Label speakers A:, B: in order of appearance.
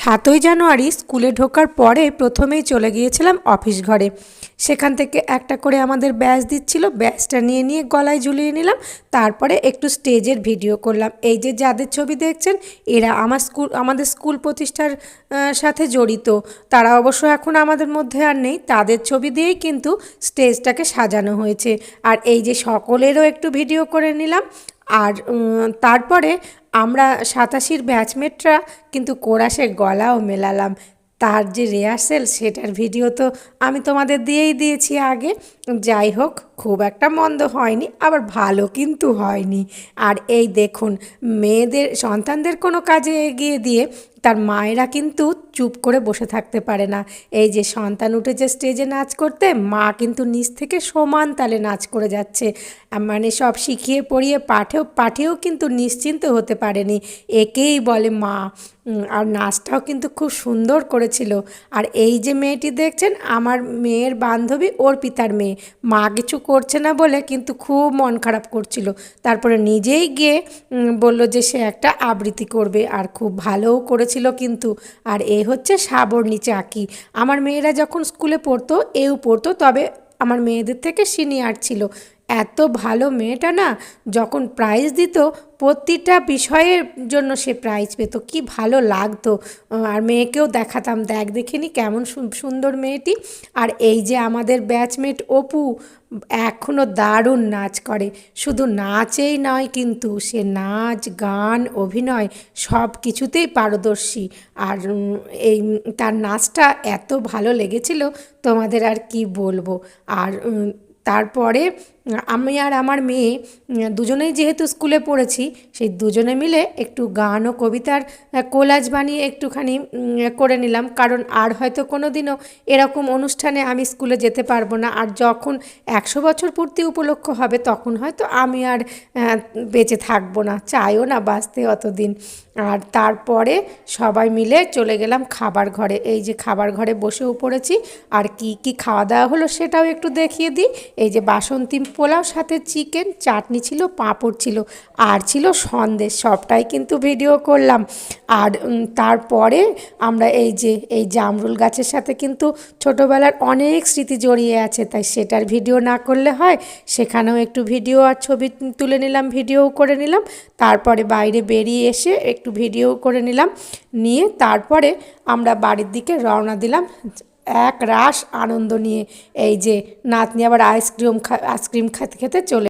A: সাতই জানুয়ারি স্কুলে ঢোকার পরে প্রথমেই চলে গিয়েছিলাম অফিস ঘরে। সেখান থেকে একটা করে আমাদের ব্যাচ দিচ্ছিল, ব্যাচটা নিয়ে নিয়ে গলায় ঝুলিয়ে নিলাম, তারপরে একটু স্টেজের ভিডিও করলাম। এই যে যাদের ছবি দেখছেন, এরা আমার স্কুল, আমাদের স্কুল প্রতিষ্ঠার সাথে জড়িত। তারা অবশ্য এখন আমাদের মধ্যে আর নেই, তাদের ছবি দিয়েই কিন্তু স্টেজটাকে সাজানো হয়েছে। আর এই যে সকলেরও একটু ভিডিও করে নিলাম, আর তারপরে আমরা সাতাশির ব্যাচমেটরা কিন্তু কোরাসে গলাও মেলালাম। তার যে রিহার্সেল সেটার ভিডিও তো আমি তোমাদের দিয়েই দিয়েছি আগে। যাই হোক খুব একটা মন্দ হয়নি, আবার ভালো কিন্তু হয়নি। আর এই দেখুন, মেয়েদের, সন্তানদের কোনো কাজে এগিয়ে দিয়ে তার মায়েরা কিন্তু চুপ করে বসে থাকতে পারে না। এই যে সন্তান উঠেছে স্টেজে নাচ করতে, মা কিন্তু নিচ থেকে সমান তালে নাচ করে যাচ্ছে। মানে সব শিখিয়ে পড়িয়ে পাঠেও পাঠেও কিন্তু নিশ্চিন্ত হতে পারেনি। একেই বলে মা। আর নাচটাও কিন্তু খুব সুন্দর করেছিল। আর এই যে মেয়েটি দেখছেন, আমার মেয়ের বান্ধবী ওর পিতার মেয়ে। মা কিছু করছে না বলে কিন্তু খুব মন খারাপ করছিল। তারপরে নিজেই গিয়ে বলল যে সে একটা আবৃত্তি করবে আর খুব ভালোও করেছিল কিন্তু। আর এ হচ্ছে সাবর্ণী আঁকি। আমার মেয়েরা যখন স্কুলে পড়তো, এও পড়তো, তবে আমার মেয়েদের থেকে সিনিয়র ছিল। এত ভালো মেয়েটা না যখন প্রাইজ দিত, প্রতিটা বিষয়ের জন্য সে প্রাইজ পেত। কি ভালো লাগতো। আর মেয়েকেও দেখাতাম, দেখ দেখিনি কেমন সুন্দর মেয়েটি। আর এই যে আমাদের ব্যাচমেট অপু এখনও দারুণ নাচ করে। শুধু নাচেই নয় কিন্তু সে নাচ, গান, অভিনয় সব কিছুতেই পারদর্শী। আর এই, তার নাচটা এত ভালো লেগেছিল, তোমাদের আর কি বলব। আর তারপরে আমি আর আমার মেয়ে দুজনেই যেহেতু স্কুলে পড়েছি, সেই দুজনে মিলে একটু গান ও কবিতার কোলাজ বানিয়ে একটুখানি করে নিলাম। কারণ আর হয়তো কোনো দিনও এরকম অনুষ্ঠানে আমি স্কুলে যেতে পারব না। আর যখন একশো বছর পূর্তি উপলক্ষ হবে, তখন হয়তো আমি আর বেঁচে থাকব না। চাইও না বাঁচতে অতদিন। আর তারপরে সবাই মিলে চলে গেলাম খাবার ঘরে। এই যে খাবার ঘরে বসেও পড়েছি। আর কি কি খাওয়া দাওয়া হলো সেটাও একটু দেখিয়ে দিই। এই যে বাসন্তী পোলাও সাথে চিকেন, চাটনি ছিল, পাঁপড় ছিল, আর ছিল সন্দেশ। সবটাই কিন্তু ভিডিও করলাম। আর তারপরে আমরা এই যে, এই জামরুল গাছের সাথে কিন্তু ছোটোবেলার অনেক স্মৃতি জড়িয়ে আছে, তাই সেটার ভিডিও না করলে হয়। সেখানেও একটু ভিডিও আর ছবি তুলে নিলাম, ভিডিও করে নিলাম। তারপরে বাইরে বেরিয়ে এসে একটু ভিডিও করে নিলাম। নিয়ে তারপরে আমরা বাড়ির দিকে রওনা দিলাম। এক রাস আনন্দ নিয়ে এই যে নাতনি আবার আইসক্রিম খা আইসক্রিম খেতে খেতে চলে